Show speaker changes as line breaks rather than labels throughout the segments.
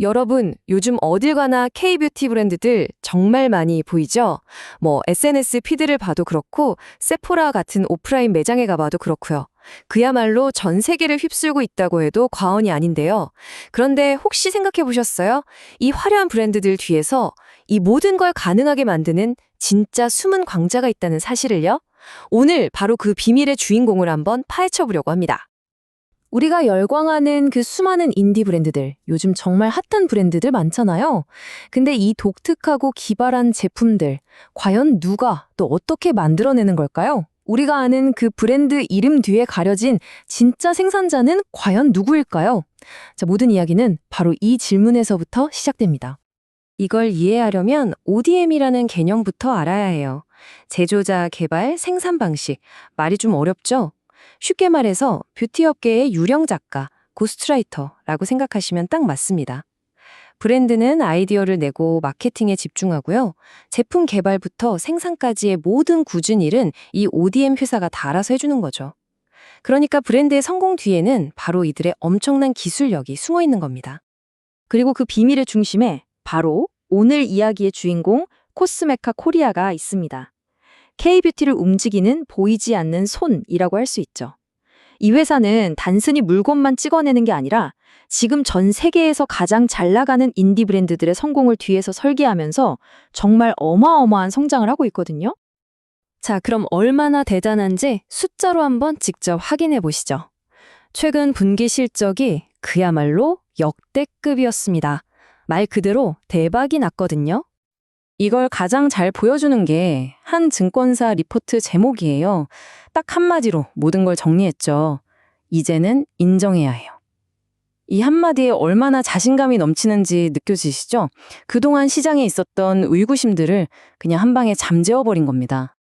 여러분, 요즘 어딜 가나 K-뷰티 브랜드들 정말 많이 보이죠? 뭐 SNS 피드를 봐도 그렇고 세포라 같은 오프라인 매장에 가봐도 그렇고요. 그야말로 전 세계를 휩쓸고 있다고 해도 과언이 아닌데요. 그런데 혹시 생각해 보셨어요? 이 화려한 브랜드들 뒤에서 이 모든 걸 가능하게 만드는 진짜 숨은 광자가 있다는 사실을요? 오늘 바로 그 비밀의 주인공을 한번 파헤쳐 보려고 합니다. 우리가 열광하는 그 수많은 인디 브랜드들, 요즘 정말 핫한 브랜드들 많잖아요. 근데 이 독특하고 기발한 제품들, 과연 누가 또 어떻게 만들어내는 걸까요? 우리가 아는 그 브랜드 이름 뒤에 가려진 진짜 생산자는 과연 누구일까요? 자, 모든 이야기는 바로 이 질문에서부터 시작됩니다. 이걸 이해하려면 ODM이라는 개념부터 알아야 해요. 제조자, 개발, 생산 방식. 말이 좀 어렵죠? 쉽게 말해서 뷰티 업계의 유령 작가, 고스트라이터라고 생각하시면 딱 맞습니다. 브랜드는 아이디어를 내고 마케팅에 집중하고요. 제품 개발부터 생산까지의 모든 굳은 일은 이 ODM 회사가 다 알아서 해주는 거죠. 그러니까 브랜드의 성공 뒤에는 바로 이들의 엄청난 기술력이 숨어 있는 겁니다. 그리고 그 비밀의 중심에 바로 오늘 이야기의 주인공 코스메카 코리아가 있습니다. K-뷰티를 움직이는 보이지 않는 손이라고 할 수 있죠. 이 회사는 단순히 물건만 찍어내는 게 아니라 지금 전 세계에서 가장 잘 나가는 인디 브랜드들의 성공을 뒤에서 설계하면서 정말 어마어마한 성장을 하고 있거든요. 자, 그럼 얼마나 대단한지 숫자로 한번 직접 확인해 보시죠. 최근 분기 실적이 그야말로 역대급이었습니다. 말 그대로 대박이 났거든요. 이걸 가장 잘 보여주는 게 한 증권사 리포트 제목이에요. 딱 한마디로 모든 걸 정리했죠. 이제는 인정해야 해요. 이 한마디에 얼마나 자신감이 넘치는지 느껴지시죠? 그동안 시장에 있었던 의구심들을 그냥 한 방에 잠재워버린 겁니다.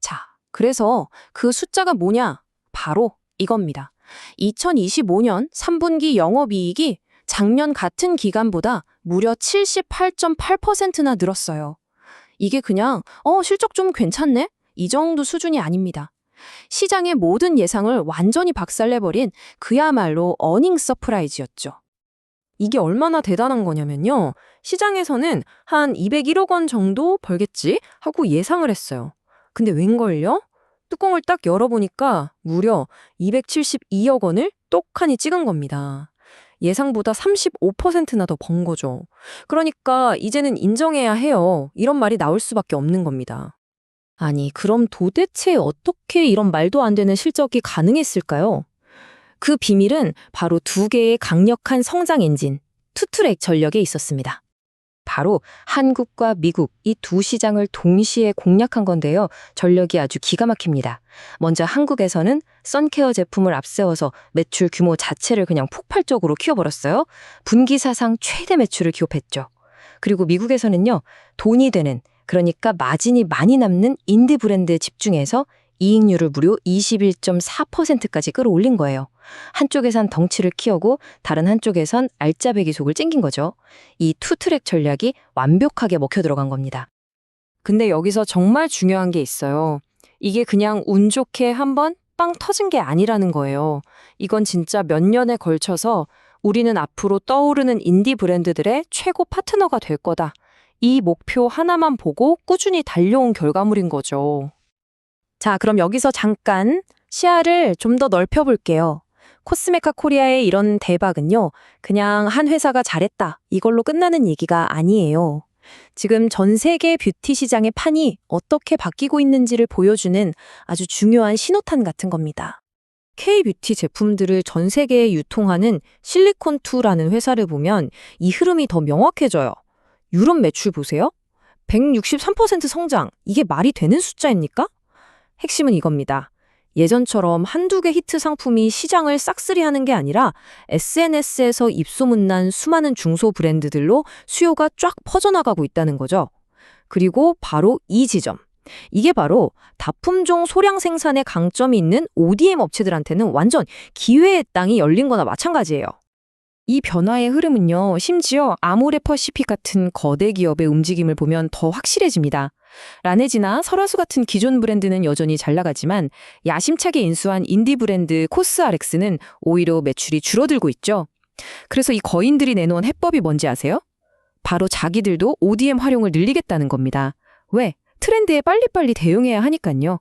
자, 그래서 그 숫자가 뭐냐? 바로 이겁니다. 2025년 3분기 영업이익이 작년 같은 기간보다 무려 78.8%나 늘었어요. 이게 그냥, 어, 실적 좀 괜찮네? 이 정도 수준이 아닙니다. 시장의 모든 예상을 완전히 박살내버린 그야말로 어닝 서프라이즈였죠. 이게 얼마나 대단한 거냐면요. 시장에서는 한 201억 원 정도 벌겠지 하고 예상을 했어요. 근데 웬걸요? 뚜껑을 딱 열어보니까 무려 272억 원을 똑하니 찍은 겁니다. 예상보다 35%나 더 번 거죠. 그러니까 이제는 인정해야 해요. 이런 말이 나올 수밖에 없는 겁니다. 아니, 그럼 도대체 어떻게 이런 말도 안 되는 실적이 가능했을까요? 그 비밀은 바로 두 개의 강력한 성장 엔진, 투트랙 전력에 있었습니다. 바로 한국과 미국 이 두 시장을 동시에 공략한 건데요. 전력이 아주 기가 막힙니다. 먼저 한국에서는 선케어 제품을 앞세워서 매출 규모 자체를 그냥 폭발적으로 키워버렸어요. 분기 사상 최대 매출을 기록했죠. 그리고 미국에서는요. 돈이 되는 그러니까 마진이 많이 남는 인디 브랜드에 집중해서 이익률을 무려 21.4%까지 끌어올린 거예요. 한쪽에선 덩치를 키우고 다른 한쪽에선 알짜배기 속을 찡긴 거죠. 이 투트랙 전략이 완벽하게 먹혀 들어간 겁니다. 근데 여기서 정말 중요한 게 있어요. 이게 그냥 운 좋게 한번 빵 터진 게 아니라는 거예요. 이건 진짜 몇 년에 걸쳐서 우리는 앞으로 떠오르는 인디 브랜드들의 최고 파트너가 될 거다. 이 목표 하나만 보고 꾸준히 달려온 결과물인 거죠. 자, 그럼 여기서 잠깐 시야를 좀 더 넓혀 볼게요. 코스메카 코리아의 이런 대박은요, 그냥 한 회사가 잘했다. 이걸로 끝나는 얘기가 아니에요. 지금 전 세계 뷰티 시장의 판이 어떻게 바뀌고 있는지를 보여주는 아주 중요한 신호탄 같은 겁니다. K-뷰티 제품들을 전 세계에 유통하는 실리콘2라는 회사를 보면 이 흐름이 더 명확해져요. 유럽 매출 보세요. 163% 성장. 이게 말이 되는 숫자입니까? 핵심은 이겁니다. 예전처럼 한두 개 히트 상품이 시장을 싹쓸이하는 게 아니라 SNS에서 입소문난 수많은 중소 브랜드들로 수요가 쫙 퍼져나가고 있다는 거죠. 그리고 바로 이 지점. 이게 바로 다품종 소량 생산에 강점이 있는 ODM 업체들한테는 완전 기회의 땅이 열린 거나 마찬가지예요. 이 변화의 흐름은요, 심지어 아모레퍼시픽 같은 거대 기업의 움직임을 보면 더 확실해집니다. 라네지나 설화수 같은 기존 브랜드는 여전히 잘 나가지만 야심차게 인수한 인디 브랜드 코스아렉스는 오히려 매출이 줄어들고 있죠. 그래서 이 거인들이 내놓은 해법이 뭔지 아세요? 바로 자기들도 ODM 활용을 늘리겠다는 겁니다. 왜? 트렌드에 빨리빨리 대응해야 하니까요.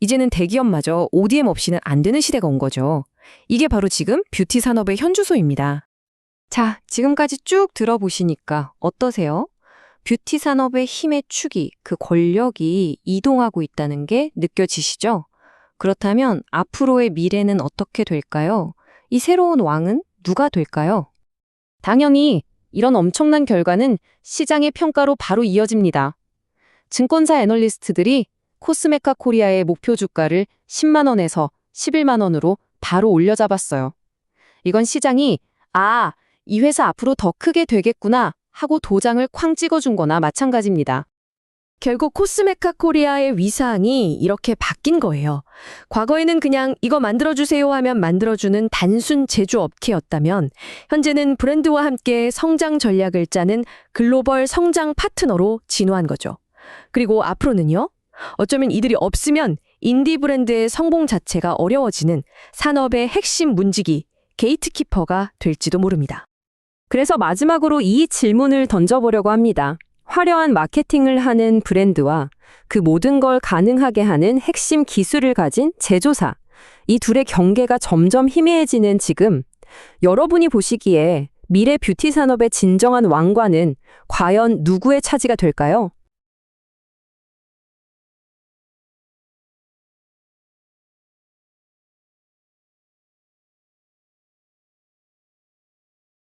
이제는 대기업마저 ODM 없이는 안 되는 시대가 온 거죠. 이게 바로 지금 뷰티 산업의 현주소입니다. 자, 지금까지 쭉 들어보시니까 어떠세요? 뷰티 산업의 힘의 축이, 그 권력이 이동하고 있다는 게 느껴지시죠? 그렇다면 앞으로의 미래는 어떻게 될까요? 이 새로운 왕은 누가 될까요? 당연히 이런 엄청난 결과는 시장의 평가로 바로 이어집니다. 증권사 애널리스트들이 코스메카 코리아의 목표 주가를 10만 원에서 11만 원으로 바로 올려잡았어요. 이건 시장이 아, 이 회사 앞으로 더 크게 되겠구나 하고 도장을 쾅 찍어준 거나 마찬가지입니다. 결국 코스메카 코리아의 위상이 이렇게 바뀐 거예요. 과거에는 그냥 이거 만들어주세요 하면 만들어주는 단순 제조업체였다면 현재는 브랜드와 함께 성장 전략을 짜는 글로벌 성장 파트너로 진화한 거죠. 그리고 앞으로는요. 어쩌면 이들이 없으면 인디 브랜드의 성공 자체가 어려워지는 산업의 핵심 문지기, 게이트키퍼가 될지도 모릅니다. 그래서 마지막으로 이 질문을 던져보려고 합니다. 화려한 마케팅을 하는 브랜드와 그 모든 걸 가능하게 하는 핵심 기술을 가진 제조사. 이 둘의 경계가 점점 희미해지는 지금 여러분이 보시기에 미래 뷰티 산업의 진정한 왕관은 과연 누구의 차지가 될까요?